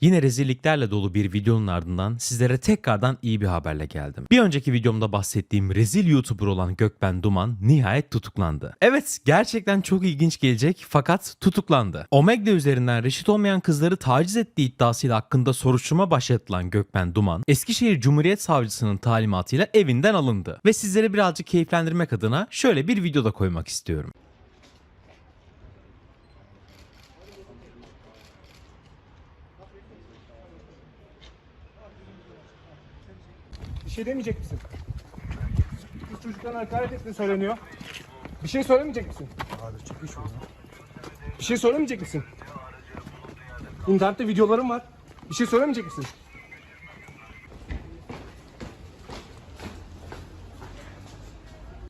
Yine rezilliklerle dolu bir videonun ardından sizlere tekrardan iyi bir haberle geldim. Bir önceki videomda bahsettiğim rezil YouTuber olan Gökben Duman nihayet tutuklandı. Evet gerçekten çok ilginç gelecek fakat tutuklandı. Omegle üzerinden reşit olmayan kızları taciz ettiği iddiasıyla hakkında soruşturma başlatılan Gökben Duman, Eskişehir Cumhuriyet Savcısının talimatıyla evinden alındı. Ve sizleri birazcık keyiflendirmek adına şöyle bir videoda koymak istiyorum. Bir şey demeyecek misin? Kız çocuklarına hakaret ettiğin söyleniyor. Bir şey söylemeyecek misin? Abi çıkmış Bir şey söylemeyecek misin? İnternette videolarım var. Bir şey söylemeyecek misin?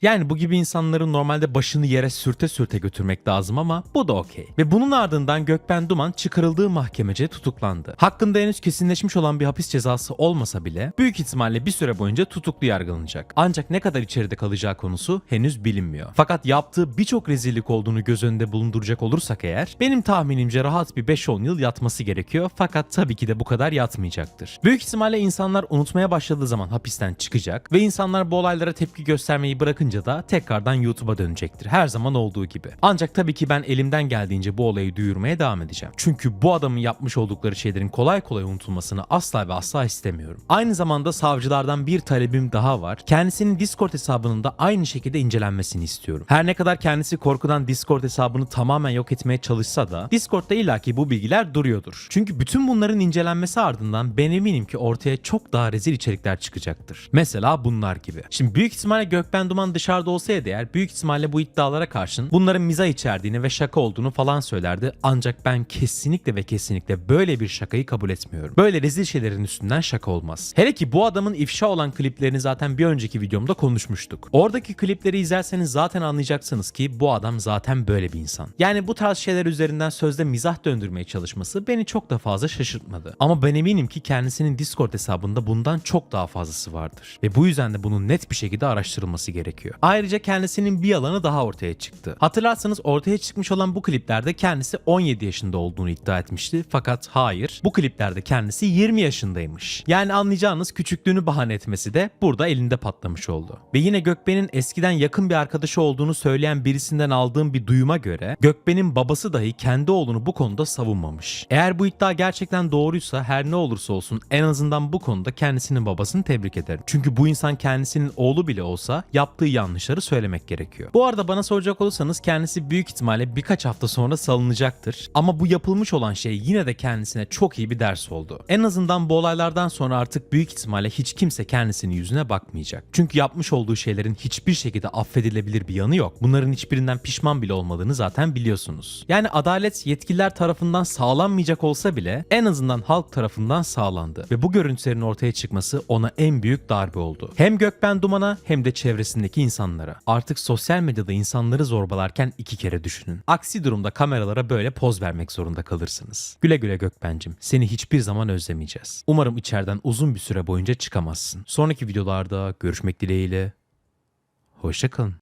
Yani bu gibi insanların normalde başını yere sürte sürte götürmek lazım ama bu da okey. Ve bunun ardından Gökben Duman çıkarıldığı mahkemece tutuklandı. Hakkında henüz kesinleşmiş olan bir hapis cezası olmasa bile büyük ihtimalle bir süre boyunca tutuklu yargılanacak. Ancak ne kadar içeride kalacağı konusu henüz bilinmiyor. Fakat yaptığı birçok rezillik olduğunu göz önünde bulunduracak olursak eğer benim tahminimce rahat bir 5-10 yıl yatması gerekiyor fakat tabii ki de bu kadar yatmayacaktır. Büyük ihtimalle insanlar unutmaya başladığı zaman hapisten çıkacak ve insanlar bu olaylara tepki göstermeyi bırakınca da tekrardan YouTube'a dönecektir. Her zaman olduğu gibi. Ancak tabii ki ben elimden geldiğince bu olayı duyurmaya devam edeceğim. Çünkü bu adamın yapmış oldukları şeylerin kolay kolay unutulmasını asla ve asla istemiyorum. Aynı zamanda savcılardan bir talebim daha var. Kendisinin Discord hesabının da aynı şekilde incelenmesini istiyorum. Her ne kadar kendisi korkudan Discord hesabını tamamen yok etmeye çalışsa da Discord'da illaki bu bilgiler duruyordur. Çünkü bütün bunların incelenmesi ardından ben eminim ki ortaya çok daha rezil içerikler çıkacaktır. Mesela bunlar gibi. Şimdi büyük ihtimalle Gökben Duman dışarıda olsaydı eğer büyük ihtimalle bu iddialara karşın bunların mizah içerdiğini ve şaka olduğunu falan söylerdi. Ancak ben kesinlikle ve kesinlikle böyle bir şakayı kabul etmiyorum. Böyle rezil şeylerin üstünden şaka olmaz. Hele ki bu adamın ifşa olan kliplerini zaten bir önceki videomda konuşmuştuk. Oradaki klipleri izlerseniz zaten anlayacaksınız ki bu adam zaten böyle bir insan. Yani bu tarz şeyler üzerinden sözde mizah döndürmeye çalışması beni çok da fazla şaşırtmadı. Ama ben eminim ki kendisinin Discord hesabında bundan çok daha fazlası vardır. Ve bu yüzden de bunun net bir şekilde araştırılması gerekiyor. Ayrıca kendisinin bir yalanı daha ortaya çıktı. Hatırlarsanız ortaya çıkmış olan bu kliplerde kendisi 17 yaşında olduğunu iddia etmişti. Fakat hayır. Bu kliplerde kendisi 20 yaşındaymış. Yani anlayacağınız küçüklüğünü bahane etmesi de burada elinde patlamış oldu. Ve yine Gökben'in eskiden yakın bir arkadaşı olduğunu söyleyen birisinden aldığım bir duyuma göre Gökben'in babası dahi kendi oğlunu bu konuda savunmamış. Eğer bu iddia gerçekten doğruysa her ne olursa olsun en azından bu konuda kendisinin babasını tebrik ederim. Çünkü bu insan kendisinin oğlu bile olsa yaptığı yanlışları söylemek gerekiyor. Bu arada bana soracak olursanız kendisi büyük ihtimalle birkaç hafta sonra salınacaktır. Ama bu yapılmış olan şey yine de kendisine çok iyi bir ders oldu. En azından bu olaylardan sonra artık büyük ihtimalle hiç kimse kendisinin yüzüne bakmayacak. Çünkü yapmış olduğu şeylerin hiçbir şekilde affedilebilir bir yanı yok. Bunların hiçbirinden pişman bile olmadığını zaten biliyorsunuz. Yani adalet yetkililer tarafından sağlanmayacak olsa bile en azından halk tarafından sağlandı. Ve bu görüntülerin ortaya çıkması ona en büyük darbe oldu. Hem Gökben Duman'a hem de çevresindeki insanlara. Artık sosyal medyada insanları zorbalarken iki kere düşünün. Aksi durumda kameralara böyle poz vermek zorunda kalırsınız. Güle güle Gökben'cim. Seni hiçbir zaman özlemeyeceğiz. Umarım içeriden uzun bir süre boyunca çıkamazsın. Sonraki videolarda görüşmek dileğiyle. Hoşçakalın.